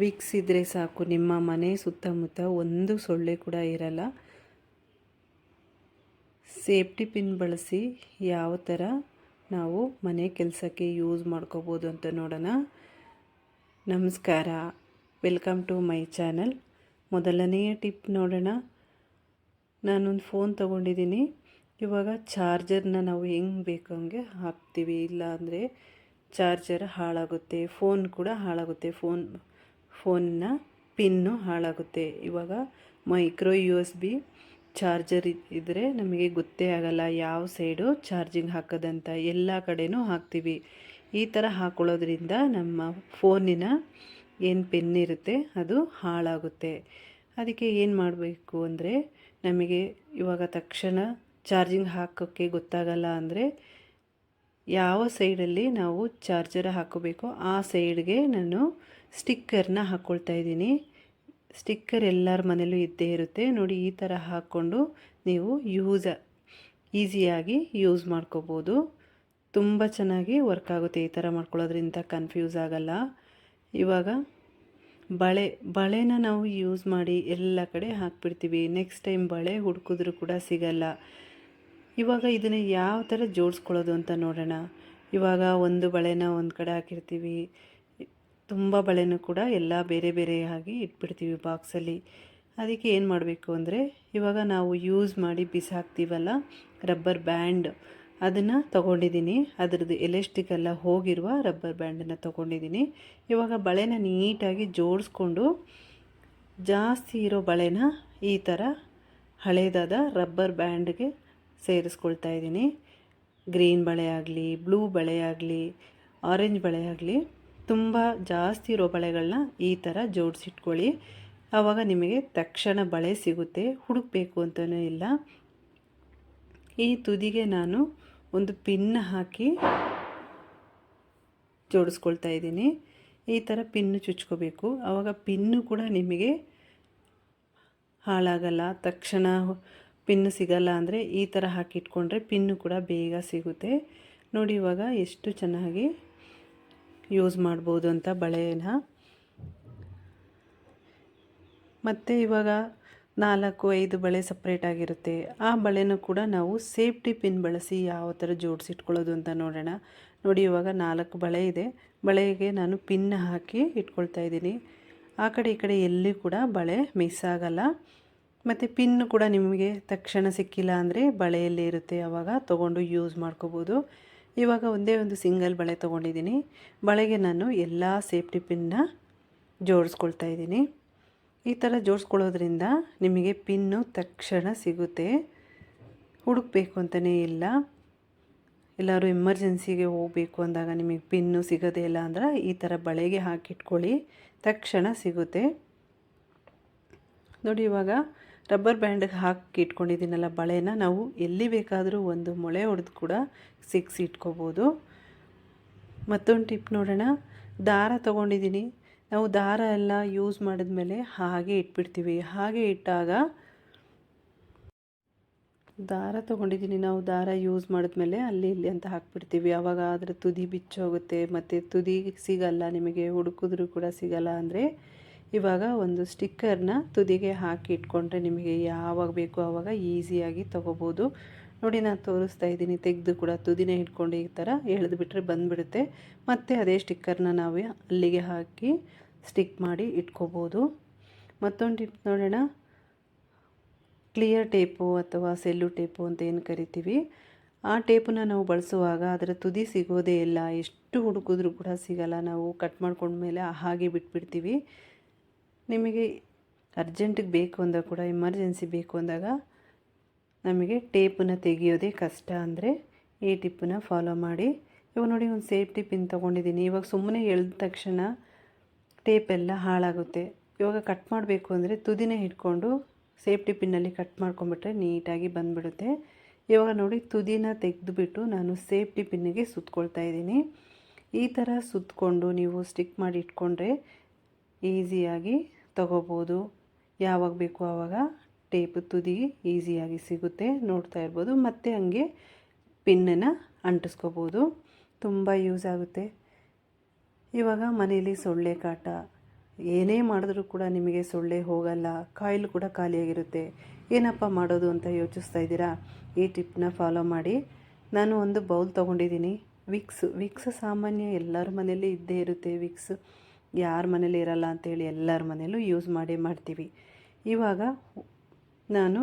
ವೀಕ್ಷಿಸಿದ್ರೆ ಸಾಕು, ನಿಮ್ಮ ಮನೆ ಸುತ್ತಮುತ್ತ ಒಂದು ಸೊಳ್ಳೆ ಕೂಡ ಇರಲ್ಲ. ಸೇಫ್ಟಿ ಪಿನ್ ಬಳಸಿ ಯಾವ ಥರ ನಾವು ಮನೆ ಕೆಲಸಕ್ಕೆ ಯೂಸ್ ಮಾಡ್ಕೋಬೋದು ಅಂತ ನೋಡೋಣ. ನಮಸ್ಕಾರ, ವೆಲ್ಕಮ್ ಟು ಮೈ ಚಾನಲ್. ಮೊದಲನೆಯ ಟಿಪ್ ನೋಡೋಣ. ನಾನೊಂದು ಫೋನ್ ತೊಗೊಂಡಿದ್ದೀನಿ. ಇವಾಗ ಚಾರ್ಜರ್ನ ನಾವು ಹೆಂಗೆ ಬೇಕು ಹಂಗೆ ಹಾಕ್ತೀವಿ. ಇಲ್ಲ ಅಂದರೆ ಚಾರ್ಜರ್ ಹಾಳಾಗುತ್ತೆ, ಫೋನ್ ಕೂಡ ಹಾಳಾಗುತ್ತೆ, ಫೋನ್ ಫೋನ್ನ ಪಿನ್ನು ಹಾಳಾಗುತ್ತೆ. ಇವಾಗ micro U S B charger ಇದ್ದರೆ ನಮಗೆ ಗೊತ್ತೇ ಆಗಲ್ಲ ಯಾವ ಸೈಡು ಚಾರ್ಜಿಂಗ್ ಹಾಕೋದಂತ. ಎಲ್ಲ ಕಡೆನೂ ಹಾಕ್ತೀವಿ. ಈ ಥರ ಹಾಕೊಳ್ಳೋದ್ರಿಂದ ನಮ್ಮ ಫೋನಿನ ಏನು ಪೆನ್ ಇರುತ್ತೆ ಅದು ಹಾಳಾಗುತ್ತೆ. ಅದಕ್ಕೆ ಏನು ಮಾಡಬೇಕು ಅಂದರೆ ನಮಗೆ ಇವಾಗ ತಕ್ಷಣ ಚಾರ್ಜಿಂಗ್ ಹಾಕೋಕ್ಕೆ ಗೊತ್ತಾಗಲ್ಲ ಅಂದರೆ ಯಾವ ಸೈಡಲ್ಲಿ ನಾವು ಚಾರ್ಜರ್ ಹಾಕೋಬೇಕು ಆ ಸೈಡ್ಗೆ ನಾನು ಸ್ಟಿಕ್ಕರ್ನ ಹಾಕ್ಕೊಳ್ತಾ ಇದ್ದೀನಿ. ಸ್ಟಿಕ್ಕರ್ ಎಲ್ಲರ ಮನೇಲೂ ಇದ್ದೇ ಇರುತ್ತೆ. ನೋಡಿ, ಈ ಥರ ಹಾಕ್ಕೊಂಡು ನೀವು ಯೂಸ್, ಈಸಿಯಾಗಿ ಯೂಸ್ ಮಾಡ್ಕೋಬೋದು. ತುಂಬ ಚೆನ್ನಾಗಿ ವರ್ಕ್ ಆಗುತ್ತೆ ಈ ಥರ ಮಾಡ್ಕೊಳ್ಳೋದ್ರಿಂದ, ಕನ್ಫ್ಯೂಸ್ ಆಗಲ್ಲ. ಇವಾಗ ಬಳೆ, ಬಳೆನ ನಾವು ಯೂಸ್ ಮಾಡಿ ಎಲ್ಲ ಕಡೆ ಹಾಕ್ಬಿಡ್ತೀವಿ. ನೆಕ್ಸ್ಟ್ ಟೈಮ್ ಬಳೆ ಹುಡುಕಿದ್ರೂ ಕೂಡ ಸಿಗಲ್ಲ. ಇವಾಗ ಇದನ್ನು ಯಾವ ಥರ ಜೋಡಿಸ್ಕೊಳ್ಳೋದು ಅಂತ ನೋಡೋಣ. ಇವಾಗ ಒಂದು ಬಳೆನ ಒಂದು ಕಡೆ ಹಾಕಿರ್ತೀವಿ. ತುಂಬ ಬಳೆನೂ ಕೂಡ ಎಲ್ಲ ಬೇರೆ ಬೇರೆ ಆಗಿ ಇಟ್ಬಿಡ್ತೀವಿ ಬಾಕ್ಸಲ್ಲಿ. ಅದಕ್ಕೆ ಏನು ಮಾಡಬೇಕು ಅಂದರೆ, ಇವಾಗ ನಾವು ಯೂಸ್ ಮಾಡಿ ಬಿಸಾಕ್ತೀವಲ್ಲ ರಬ್ಬರ್ ಬ್ಯಾಂಡ್ ಅದನ್ನು ತೊಗೊಂಡಿದ್ದೀನಿ ಅದರದ್ದು ಎಲೆಸ್ಟಿಕ್ ಎಲ್ಲ ಹೋಗಿರುವ ರಬ್ಬರ್ ಬ್ಯಾಂಡನ್ನು ತೊಗೊಂಡಿದ್ದೀನಿ ಇವಾಗ ಬಳೆನ ನೀಟಾಗಿ ಜೋಡಿಸ್ಕೊಂಡು ಜಾಸ್ತಿ ಇರೋ ಬಳೆನ ಈ ಥರ ಹಳೇದಾದ ರಬ್ಬರ್ ಬ್ಯಾಂಡ್ಗೆ ಸೇರಿಸ್ಕೊಳ್ತಾ ಇದ್ದೀನಿ. ಗ್ರೀನ್ ಬಳೆ ಆಗಲಿ, ಬ್ಲೂ ಬಳೆ ಆಗಲಿ, ಆರೆಂಜ್ ಬಳೆ ಆಗಲಿ, ತುಂಬ ಜಾಸ್ತಿ ಇರೋ ಬಳೆಗಳನ್ನ ಈ ಥರ ಜೋಡಿಸಿಟ್ಕೊಳ್ಳಿ. ಆವಾಗ ನಿಮಗೆ ತಕ್ಷಣ ಬಳೆ ಸಿಗುತ್ತೆ. ಹುಡುಕ್ಬೇಕು ಅಂತಲೂ ಇಲ್ಲ. ಈ ತುದಿಗೆ ನಾನು ಒಂದು ಪಿನ್ ಹಾಕಿ ಜೋಡಿಸ್ಕೊಳ್ತಾ ಇದ್ದೀನಿ. ಈ ಥರ ಪಿನ್ನು ಚುಚ್ಕೋಬೇಕು. ಆವಾಗ ಪಿನ್ನು ಕೂಡ ನಿಮಗೆ ಹಾಳಾಗಲ್ಲ. ತಕ್ಷಣ ಪಿನ್ನು ಸಿಗಲ್ಲ ಅಂದರೆ ಈ ಥರ ಹಾಕಿಟ್ಕೊಂಡ್ರೆ ಪಿನ್ನು ಕೂಡ ಬೇಗ ಸಿಗುತ್ತೆ. ನೋಡಿ ಇವಾಗ ಎಷ್ಟು ಚೆನ್ನಾಗಿ ಯೂಸ್ ಮಾಡ್ಬೋದು ಅಂತ ಬಳೆನ. ಮತ್ತು ಇವಾಗ ನಾಲ್ಕು, ಐದು ಬಳೆ ಸಪ್ರೇಟ್ ಆಗಿರುತ್ತೆ. ಆ ಬಳೆನೂ ಕೂಡ ನಾವು ಸೇಫ್ಟಿ ಪಿನ್ ಬಳಸಿ ಯಾವ ಥರ ಜೋಡಿಸಿಟ್ಕೊಳ್ಳೋದು ಅಂತ ನೋಡೋಣ. ನೋಡಿ ಇವಾಗ ನಾಲ್ಕು ಬಳೆ ಇದೆ. ಬಳೆಗೆ ನಾನು ಪಿನ್ ಹಾಕಿ ಇಟ್ಕೊಳ್ತಾ ಇದ್ದೀನಿ. ಆ ಕಡೆ ಈ ಕಡೆ ಎಲ್ಲಿ ಕೂಡ ಬಳೆ ಮಿಸ್ ಆಗಲ್ಲ. ಮತ್ತು ಪಿನ್ನು ಕೂಡ ನಿಮಗೆ ತಕ್ಷಣ ಸಿಕ್ಕಿಲ್ಲ ಅಂದರೆ ಬಳೆಯಲ್ಲಿ ಇರುತ್ತೆ ಆವಾಗ ತೊಗೊಂಡು ಯೂಸ್ ಮಾಡ್ಕೋಬೋದು. ಇವಾಗ ಒಂದೇ ಒಂದು ಸಿಂಗಲ್ ಬಳೆ ತೊಗೊಂಡಿದ್ದೀನಿ. ಬಳೆಗೆ ನಾನು ಎಲ್ಲ ಸೇಫ್ಟಿ ಪಿನ್ನ ಜೋಡಿಸ್ಕೊಳ್ತಾ ಇದ್ದೀನಿ. ಈ ಥರ ಜೋಡಿಸ್ಕೊಳ್ಳೋದ್ರಿಂದ ನಿಮಗೆ ಪಿನ್ನು ತಕ್ಷಣ ಸಿಗುತ್ತೆ. ಹುಡುಕಬೇಕು ಅಂತಲೇ ಇಲ್ಲ. ಎಲ್ಲರೂ ಎಮರ್ಜೆನ್ಸಿಗೆ ಹೋಗಬೇಕು ಅಂದಾಗ ನಿಮಗೆ ಪಿನ್ನು ಸಿಗೋದೇ ಇಲ್ಲ ಅಂದ್ರೆ ಈ ಥರ ಬಳೆಗೆ ಹಾಕಿಟ್ಕೊಳ್ಳಿ, ತಕ್ಷಣ ಸಿಗುತ್ತೆ. ನೋಡಿ ಇವಾಗ ರಬ್ಬರ್ ಬ್ಯಾಂಡ್ಗೆ ಹಾಕಿ ಇಟ್ಕೊಂಡಿದ್ದೀನಲ್ಲ ಬಳೆನ, ನಾವು ಎಲ್ಲಿ ಬೇಕಾದರೂ ಒಂದು ಮೊಳೆ ಹೊಡೆದು ಕೂಡ ಸಿಕ್ಸಿ ಇಟ್ಕೋಬೋದು. ಮತ್ತೊಂದು ಟಿಪ್ ನೋಡೋಣ. ದಾರ ತೊಗೊಂಡಿದ್ದೀನಿ. ನಾವು ದಾರ ಎಲ್ಲ ಯೂಸ್ ಮಾಡಿದ್ಮೇಲೆ ಹಾಗೆ ಇಟ್ಬಿಡ್ತೀವಿ. ಹಾಗೆ ಇಟ್ಟಾಗ ದಾರ ತೊಗೊಂಡಿದ್ದೀನಿ. ನಾವು ದಾರ ಯೂಸ್ ಮಾಡಿದ್ಮೇಲೆ ಅಲ್ಲಿ ಇಲ್ಲಿ ಅಂತ ಹಾಕ್ಬಿಡ್ತೀವಿ. ಆವಾಗ ಅದರ ತುದಿ ಬಿಚ್ಚೋಗುತ್ತೆ. ಮತ್ತು ತುದಿ ಸಿಗಲ್ಲ. ನಿಮಗೆ ಹುಡುಕಿದ್ರೂ ಕೂಡ ಸಿಗಲ್ಲ ಅಂದರೆ ಇವಾಗ ಒಂದು ಸ್ಟಿಕ್ಕರ್ನ ತುದಿಗೆ ಹಾಕಿ ಇಟ್ಕೊಂಡ್ರೆ ನಿಮಗೆ ಯಾವಾಗ ಬೇಕೋ ಆವಾಗ ಈಸಿಯಾಗಿ ತೊಗೋಬೋದು. ನೋಡಿ ನಾನು ತೋರಿಸ್ತಾ ಇದ್ದೀನಿ, ತೆಗೆದು ಕೂಡ ತುದಿನ ಹಿಡ್ಕೊಂಡು ಈ ಥರ ಎಳೆದು ಬಿಟ್ಟರೆ ಬಂದುಬಿಡುತ್ತೆ. ಮತ್ತು ಅದೇ ಸ್ಟಿಕ್ಕರ್ನ ನಾವು ಅಲ್ಲಿಗೆ ಹಾಕಿ ಸ್ಟಿಕ್ ಮಾಡಿ ಇಟ್ಕೋಬೋದು. ಮತ್ತೊಂದು ಟಿಪ್ ನೋಡೋಣ. ಕ್ಲಿಯರ್ ಟೇಪು ಅಥವಾ ಸೆಲ್ಲು ಟೇಪು ಅಂತ ಏನು ಕರಿತೀವಿ? ಆ ಟೇಪನ್ನ ನಾವು ಬಳಸುವಾಗ ಅದರ ತುದಿ ಸಿಗೋದೇ ಇಲ್ಲ. ಎಷ್ಟು ಹುಡುಕಿದ್ರೂ ಕೂಡ ಸಿಗಲ್ಲ. ನಾವು ಕಟ್ ಮಾಡ್ಕೊಂಡ್ಮೇಲೆ ಹಾಗೆ ಬಿಟ್ಬಿಡ್ತೀವಿ. ನಿಮಗೆ ಅರ್ಜೆಂಟಿಗೆ ಬೇಕು ಅಂದಾಗ ಕೂಡ, ಎಮರ್ಜೆನ್ಸಿ ಬೇಕು ಅಂದಾಗ ನಮಗೆ ಟೇಪನ್ನು ತೆಗೆಯೋದೇ ಕಷ್ಟ. ಅಂದರೆ ಈ ಟಿಪ್ಪನ್ನು ಫಾಲೋ ಮಾಡಿ. ಇವಾಗ ನೋಡಿ, ಒಂದು ಸೇಫ್ಟಿ ಪಿನ್ ತೊಗೊಂಡಿದ್ದೀನಿ. ಇವಾಗ ಸುಮ್ಮನೆ ಎಳೆದ ತಕ್ಷಣ ಟೇಪೆಲ್ಲ ಹಾಳಾಗುತ್ತೆ. ಇವಾಗ ಕಟ್ ಮಾಡಬೇಕು ಅಂದರೆ ತುದಿನೇ ಹಿಡ್ಕೊಂಡು ಸೇಫ್ಟಿ ಪಿನ್ನಲ್ಲಿ ಕಟ್ ಮಾಡ್ಕೊಂಬಿಟ್ರೆ ನೀಟಾಗಿ ಬಂದುಬಿಡುತ್ತೆ. ಇವಾಗ ನೋಡಿ, ತುದಿನ ತೆಗೆದುಬಿಟ್ಟು ನಾನು ಸೇಫ್ಟಿ ಪಿನ್ನಿಗೆ ಸುತ್ಕೊಳ್ತಾ ಇದ್ದೀನಿ. ಈ ಥರ ಸುತ್ತಕೊಂಡು ನೀವು ಸ್ಟಿಕ್ ಮಾಡಿ ಇಟ್ಕೊಂಡ್ರೆ ಈಸಿಯಾಗಿ ತಗೋಬೋದು. ಯಾವಾಗ ಬೇಕು ಆವಾಗ ಟೇಪ್ ತುದಿ ಈಸಿಯಾಗಿ ಸಿಗುತ್ತೆ. ನೋಡ್ತಾ ಇರ್ಬೋದು. ಮತ್ತು ಹಂಗೆ ಪಿನ್ನನ್ನು ಅಂಟಿಸ್ಕೋಬೋದು. ತುಂಬ ಯೂಸ್ ಆಗುತ್ತೆ. ಇವಾಗ ಮನೇಲಿ ಸೊಳ್ಳೆ ಕಾಟ, ಏನೇ ಮಾಡಿದ್ರೂ ಕೂಡ ನಿಮಗೆ ಸೊಳ್ಳೆ ಹೋಗಲ್ಲ, ಕಾಯಿಲು ಕೂಡ ಖಾಲಿಯಾಗಿರುತ್ತೆ. ಏನಪ್ಪ ಮಾಡೋದು ಅಂತ ಯೋಚಿಸ್ತಾ ಇದ್ದೀರಾ? ಈ ಟಿಪ್ನ ಫಾಲೋ ಮಾಡಿ. ನಾನು ಒಂದು ಬೌಲ್ ತೊಗೊಂಡಿದ್ದೀನಿ. ವಿಕ್ಸ್ ವಿಕ್ಸ್ ಸಾಮಾನ್ಯ ಎಲ್ಲರ ಮನೇಲಿ ಇದ್ದೇ ಇರುತ್ತೆ ವಿಕ್ಸ್ ಯಾರ ಮನೇಲಿ ಇರಲ್ಲ ಅಂತೇಳಿ ಎಲ್ಲರ ಮನೇಲೂ ಯೂಸ್ ಮಾಡೇ ಮಾಡ್ತೀವಿ. ಇವಾಗ ನಾನು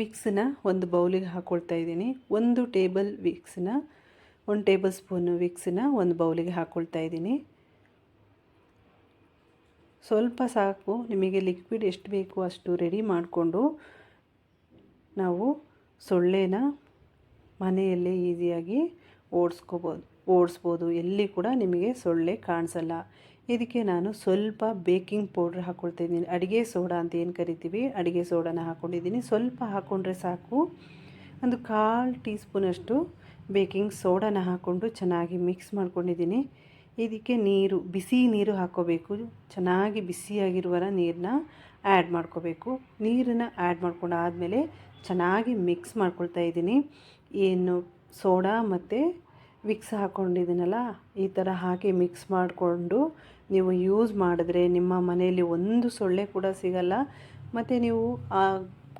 ವಿಕ್ಸನ್ನ ಒಂದು ಬೌಲಿಗೆ ಹಾಕ್ಕೊಳ್ತಾ ಇದ್ದೀನಿ. ಒಂದು ಟೇಬಲ್ ವಿಕ್ಸನ್ನ ಒಂದು ಟೇಬಲ್ ಸ್ಪೂನು ವಿಕ್ಸನ್ನ ಒಂದು ಬೌಲಿಗೆ ಹಾಕ್ಕೊಳ್ತಾ ಇದ್ದೀನಿ. ಸ್ವಲ್ಪ ಸಾಕು, ನಿಮಗೆ ಲಿಕ್ವಿಡ್ ಎಷ್ಟು ಬೇಕು ಅಷ್ಟು ರೆಡಿ ಮಾಡಿಕೊಂಡು ನಾವು ಸೊಳ್ಳೆನ ಮನೆಯಲ್ಲೇ ಈಸಿಯಾಗಿ ಓಡಿಸ್ಕೋಬೋದು. ಓಡಿಸ್ಬೋದು ಎಲ್ಲಿ ಕೂಡ ನಿಮಗೆ ಸೊಳ್ಳೆ ಕಾಣಿಸಲ್ಲ. ಇದಕ್ಕೆ ನಾನು ಸ್ವಲ್ಪ ಬೇಕಿಂಗ್ ಪೌಡ್ರ್ ಹಾಕ್ಕೊಳ್ತಾ ಇದ್ದೀನಿ ಅಡುಗೆ ಸೋಡಾ ಅಂತ ಏನು ಕರಿತೀವಿ? ಅಡುಗೆ ಸೋಡಾನ ಹಾಕ್ಕೊಂಡಿದ್ದೀನಿ ಸ್ವಲ್ಪ ಹಾಕ್ಕೊಂಡ್ರೆ ಸಾಕು. ಒಂದು ಕಾಲು ಟೀ ಸ್ಪೂನಷ್ಟು ಬೇಕಿಂಗ್ ಸೋಡಾನ ಹಾಕ್ಕೊಂಡು ಚೆನ್ನಾಗಿ ಮಿಕ್ಸ್ ಮಾಡ್ಕೊಂಡಿದ್ದೀನಿ. ಇದಕ್ಕೆ ನೀರು, ಬಿಸಿ ನೀರು ಹಾಕ್ಕೋಬೇಕು ಚೆನ್ನಾಗಿ ಬಿಸಿಯಾಗಿರುವ ನೀರನ್ನ ಆ್ಯಡ್ ಮಾಡ್ಕೋಬೇಕು. ನೀರನ್ನು ಆ್ಯಡ್ ಮಾಡ್ಕೊಂಡಾದಮೇಲೆ ಚೆನ್ನಾಗಿ ಮಿಕ್ಸ್ ಮಾಡ್ಕೊಳ್ತಾ ಇದ್ದೀನಿ. ಏನು ಸೋಡಾ ಮತ್ತು ವಿಕ್ಸ್ ಹಾಕ್ಕೊಂಡಿದ್ದೀನಲ್ಲ ಈ ಥರ ಹಾಕಿ ಮಿಕ್ಸ್ ಮಾಡಿಕೊಂಡು ನೀವು ಯೂಸ್ ಮಾಡಿದ್ರೆ ನಿಮ್ಮ ಮನೆಯಲ್ಲಿ ಒಂದು ಸೊಳ್ಳೆ ಕೂಡ ಸಿಗಲ್ಲ. ಮತ್ತು ನೀವು ಆ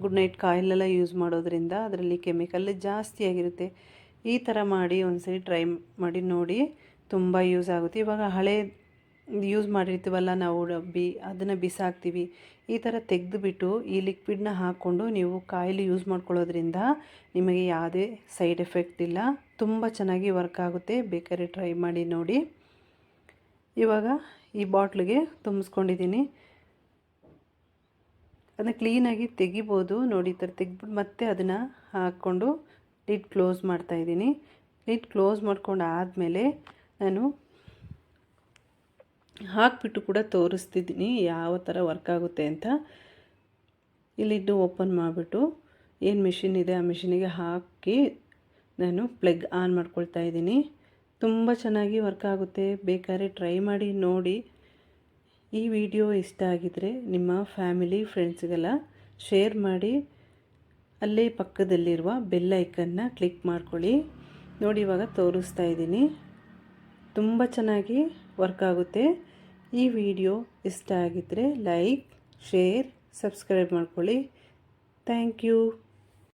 ಗುಡ್ ನೈಟ್ ಕಾಯಿಲೆಲ್ಲ ಯೂಸ್ ಮಾಡೋದ್ರಿಂದ ಅದರಲ್ಲಿ ಕೆಮಿಕಲ್ ಜಾಸ್ತಿ ಆಗಿರುತ್ತೆ. ಈ ಥರ ಮಾಡಿ ಒಂದ್ಸರಿ ಟ್ರೈ ಮಾಡಿ ನೋಡಿ, ತುಂಬ ಯೂಸ್ ಆಗುತ್ತೆ. ಇವಾಗ ಹಳೆ ಯೂಸ್ ಮಾಡಿರ್ತೀವಲ್ಲ ನಾವು ಬಿ ಅದನ್ನು ಬಿಸಾಕ್ತೀವಿ. ಈ ಥರ ತೆಗೆದುಬಿಟ್ಟು ಈ ಲಿಕ್ವಿಡ್ನ ಹಾಕ್ಕೊಂಡು ನೀವು ಕಾಯಿಲೆ ಯೂಸ್ ಮಾಡ್ಕೊಳ್ಳೋದ್ರಿಂದ ನಿಮಗೆ ಯಾವುದೇ ಸೈಡ್ ಎಫೆಕ್ಟ್ ಇಲ್ಲ. ತುಂಬ ಚೆನ್ನಾಗಿ ವರ್ಕ್ ಆಗುತ್ತೆ. ಬೇಕಾದ್ರೆ ಟ್ರೈ ಮಾಡಿ ನೋಡಿ. ಇವಾಗ ಈ ಬಾಟ್ಲಿಗೆ ತುಂಬಿಸ್ಕೊಂಡಿದ್ದೀನಿ. ಅದನ್ನ ಕ್ಲೀನಾಗಿ ತೆಗಿಬೋದು. ನೋಡಿ ಈ ಥರ ತೆಗೆದ್ಬಿಟ್ಟು ಮತ್ತೆ ಅದನ್ನು ಹಾಕ್ಕೊಂಡು ಲಿಡ್ ಕ್ಲೋಸ್ ಮಾಡ್ತಾಯಿದ್ದೀನಿ ಲಿಡ್ ಕ್ಲೋಸ್ ಮಾಡ್ಕೊಂಡು ಆದಮೇಲೆ ನಾನು ಹಾಕಿಬಿಟ್ಟು ಕೂಡ ತೋರಿಸ್ತಿದ್ದೀನಿ ಯಾವ ಥರ ವರ್ಕ್ ಆಗುತ್ತೆ ಅಂತ. ಇಲ್ಲಿದ್ದು ಓಪನ್ ಮಾಡಿಬಿಟ್ಟು ಏನು ಮಿಷಿನ್ ಇದೆ ಆ ಮಿಷಿನಿಗೆ ಹಾಕಿ ನಾನು ಪ್ಲಗ್ ಆನ್ ಮಾಡ್ಕೊಳ್ತಾ ಇದ್ದೀನಿ. ತುಂಬ ಚೆನ್ನಾಗಿ ವರ್ಕ್ ಆಗುತ್ತೆ. ಬೇಕಾದ್ರೆ ಟ್ರೈ ಮಾಡಿ ನೋಡಿ. ಈ ವಿಡಿಯೋ ಇಷ್ಟ ಆಗಿದರೆ ನಿಮ್ಮ ಫ್ಯಾಮಿಲಿ ಫ್ರೆಂಡ್ಸ್ಗೆಲ್ಲ ಶೇರ್ ಮಾಡಿ. ಅಲ್ಲೇ ಪಕ್ಕದಲ್ಲಿರುವ ಬೆಲ್ ಐಕನ್ನ ಕ್ಲಿಕ್ ಮಾಡ್ಕೊಳ್ಳಿ. ನೋಡಿ ಇವಾಗ ತೋರಿಸ್ತಾ ಇದ್ದೀನಿ. ತುಂಬ ಚೆನ್ನಾಗಿ ವರ್ಕ್ ಆಗುತ್ತೆ. ಈ ವಿಡಿಯೋ ಇಷ್ಟ ಆಗಿದ್ದರೆ ಲೈಕ್ ಶೇರ್ ಸಬ್ಸ್ಕ್ರೈಬ್ ಮಾಡ್ಕೊಳ್ಳಿ. Thank you.